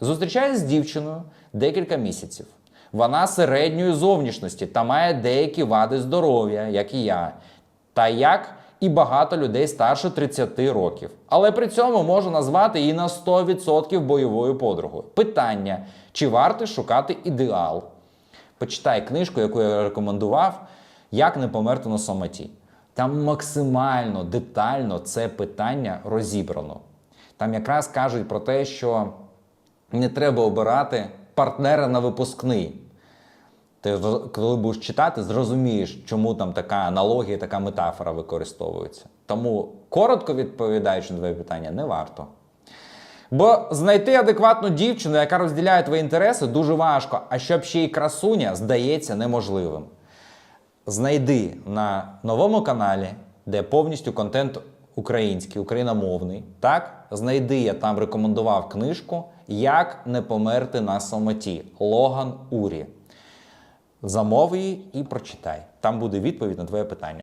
Зустрічаюсь з дівчиною декілька місяців. Вона середньої зовнішності та має деякі вади здоров'я, як і я, та як і багато людей старше 30 років. Але при цьому можу назвати її на 100% бойовою подругою. Питання: чи варто шукати ідеал? Почитай книжку, яку я рекомендував, Як не померти на самоті. Там максимально детально це питання розібрано. Там якраз кажуть про те, що не треба обирати партнера на випускний. Ти коли будеш читати, зрозумієш, чому там така аналогія, така метафора використовується. Тому коротко відповідаючи на твоє питання, не варто. Бо знайти адекватну дівчину, яка розділяє твої інтереси, дуже важко, а щоб ще й красуня, здається неможливим. Знайди на новому каналі, де повністю контент український, україномовний. Так, знайди, я там рекомендував книжку Як не померти на самоті Логан Урі. Замов її і прочитай. Там буде відповідь на твоє питання.